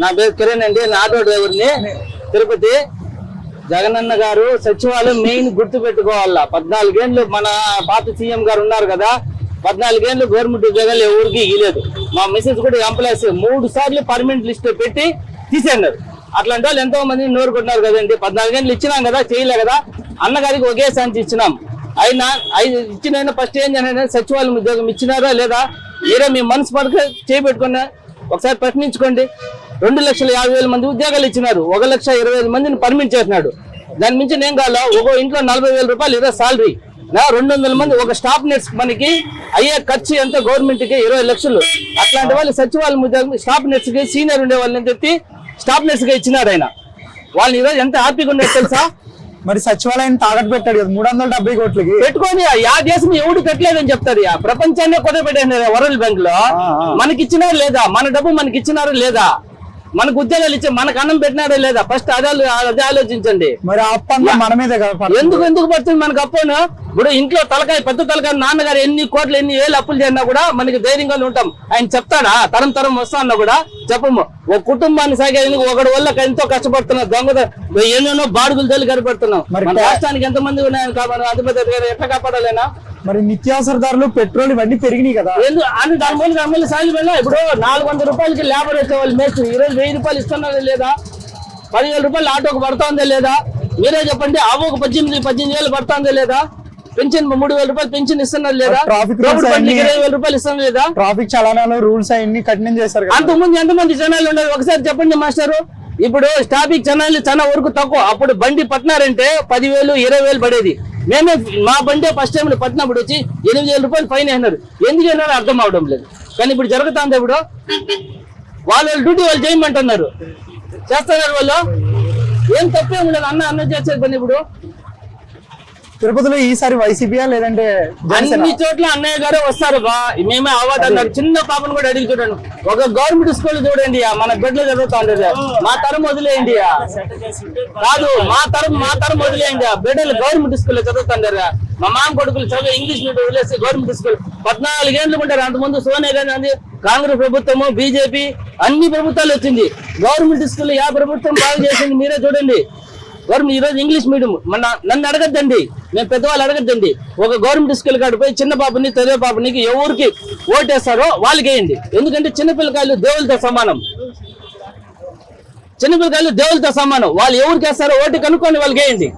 నా పేరు కిరణ్ అండి నా ఆటో డ్రైవర్ని. తిరుపతి జగనన్న గారు సచివాలయం మెయిన్ గుర్తు పెట్టుకోవాలా. పద్నాలుగేళ్ళు మన పాత సీఎం గారు ఉన్నారు కదా పద్నాలుగేళ్ళు గవర్నమెంట్ ఉద్యోగాలు ఎవరికి ఇవ్వలేదు మా మిసెస్ కూడా ఎంప్లాయీస్ మూడు సార్లు పర్మనెంట్ లిస్ట్ పెట్టి తీసేన్నారు. అట్లాంటి వాళ్ళు ఎంతో మంది నోరు కొట్టినారు కదండి. పద్నాలుగేళ్ళు ఇచ్చినాం కదా చేయలే కదా. అన్నగారికి ఒకే శాంతి ఇచ్చినాం. అయినా ఐదు ఇచ్చిన ఫస్ట్ ఏం చేయాలంటే సచివాలయం ఉద్యోగం ఇచ్చినారా లేదా? మీరే మీ మనసు పడక చేపెట్టుకున్న ఒకసారి ప్రశ్నించుకోండి. రెండు లక్షల యాభై వేల మంది ఉద్యోగాలు ఇచ్చినారు. ఒక లక్ష ఇరవై వేల మందిని పర్మిట్ చేసినాడు. దాని మించి నేను కావాలో ఒక ఇంట్లో నలభై వేల రూపాయలు ఇదే సాలరీ నా రెండు వందల మంది ఒక స్టాఫ్ నర్స్ మనకి అయ్యే ఖర్చు ఎంత గవర్నమెంట్కి? ఇరవై లక్షలు. అట్లాంటి వాళ్ళు సచివాలయం ఉద్యోగం స్టాఫ్ నర్స్కి సీనియర్ ఉండే వాళ్ళని చెప్పి స్టాఫ్ నర్స్గా ఇచ్చినాడు ఆయన. వాళ్ళని ఈరోజు ఎంత హ్యాపీగా ఉండేది తెలుసా? మరి సచివాలయం తాకట్టు పెట్టాడు కదా మూడు వందల డెబ్బై కోట్లకి. పెట్టుకొని ఆ దేశం ఎవడు కట్టలేదని చెప్తారు ప్రపంచాన్ని కొత్త పెట్టారు వరల్డ్ బ్యాంక్లో ఆ, ఆ. మనకి ఇచ్చినారు లేదా? మన డబ్బు మనకి ఇచ్చినారు లేదా? మనకు ఉద్యోగాలు ఇచ్చే మనకు అన్నం పెట్టినారా లేదా? ఫస్ట్ అదే అదే ఆలోచించండి. మరి మన మీదే. ఎందుకు ఎందుకు పడుతుంది మనకు అప్పును ఇప్పుడు ఇంట్లో తలకాయ పెద్ద తలకాయ నాన్నగారు ఎన్ని కోట్లు ఎన్ని వేలు అప్పులు చేసినా కూడా మనకి ధైర్యంగా ఉంటాం. ఆయన చెప్తాడా? తరం తరం వస్తా అన్నా కూడా చెప్పము. ఒక కుటుంబాన్ని సాగేందుకు ఒకటి వల్ల ఎంతో కష్టపడుతున్నాం దొంగ ఎన్నెన్నో బాడుగులు తల్లి కనపడుతున్నాం మన రాష్ట్రానికి ఎంతమంది ఉన్నాయని కాపాడు అధిపతి గారు ఎట్లా కాపాడాలేనా? మరి నిత్యావసర ధరలు పెట్రోల్ ఇవన్నీ పెరిగినాయి కదా. అని దాని మూల దాని మూల సాగి వెళ్ళా ఇప్పుడు నాలుగు వందల రూపాయలకి లేబర్ వాళ్ళు మేస్త్రి ఈ రోజు వెయ్యి రూపాయలు ఇస్తున్నారా లేదా? పదివేల రూపాయలు ఆటోకి పడుతుందా లేదా? మీరే చెప్పండి అవ్వకు పద్దెనిమిది పద్దెనిమిది వేలు పడుతుందా లేదా? పెన్షన్ మూడు వేల రూపాయలు పెన్షన్ ఇస్తున్నారు లేదా? ట్రాఫిక్ ఇరవై వేల రూపాయలు ఇస్తున్నారు లేదా? ట్రాఫిక్ చలనాలు రూల్స్ అవన్నీ కఠినం చేశారు కదా. అంతకుముందు ఎంతమంది జనాలు ఉన్నారు ఒకసారి చెప్పండి మాస్టారు. ఇప్పుడు ట్రాఫిక్ జనాలు చాలా వరకు తక్కువ. అప్పుడు బండి పట్టినారంటే పదివేలు ఇరవై వేలు పడేది. మేమే మా బండి ఫస్ట్ టైం పట్టినప్పుడు వచ్చి ఎనిమిది వేల రూపాయలు ఫైన్ అయినారు ఎందుకు అయినారో అర్థం అవడం లేదు. కానీ ఇప్పుడు జరుగుతుంది ఇప్పుడు వాళ్ళ వాళ్ళ డ్యూటీ వాళ్ళు చేయమంటున్నారు. చేస్తున్నారు వాళ్ళు. ఏం తప్పేం లేదు అన్న అన్న చేసేది పని ఇప్పుడు. తిరుపతిలో ఈసారి వైసీపీయా లేదంటే అన్ని చోట్ల అన్నయ్య గారే వస్తారు బా. మేమే అవ్వదు అన్నారు చిన్న పాపను కూడా అడిగి చూడండి. ఒక గవర్నమెంట్ స్కూల్ చూడండి మన బిడ్డలు చదువుతా ఉండేది మా తరం వదిలేయండి. కాదు మా తరం మా తరం వదిలేయండి బిడ్డలు గవర్నమెంట్ స్కూల్లో చదువుతుంటారు మా మామ కొడుకులు చదివి ఇంగ్లీష్ మీడియం వదిలేసి గవర్నమెంట్ స్కూల్ పద్నాలుగేళ్ళు ఉంటారు. అంతకుముందు సోనియా గాంధీ కాంగ్రెస్ ప్రభుత్వము బీజేపీ అన్ని ప్రభుత్వాలు వచ్చింది. గవర్నమెంట్ స్కూల్ యా ప్రభుత్వం బాగా చేసింది మీరే చూడండి. గవర్నమెంట్ ఈ రోజు ఇంగ్లీష్ మీడియం. మన నన్ను అడగద్దండి. మేము పెద్దవాళ్ళు అడగద్దండి. ఒక గవర్నమెంట్ స్కూల్ కాడ పోయి చిన్న పాపని పెద్ద పాపనికి ఎవరికి ఓటేస్తారో వాళ్ళకి వేయండి ఎందుకంటే చిన్న పిల్లకాయలు దేవులతో సమానం. చిన్న పిల్లకాయలు దేవులతో సమానం. వాళ్ళు ఎవరికి వేస్తారో ఓటు కనుక్కొని వాళ్ళకి వేయండి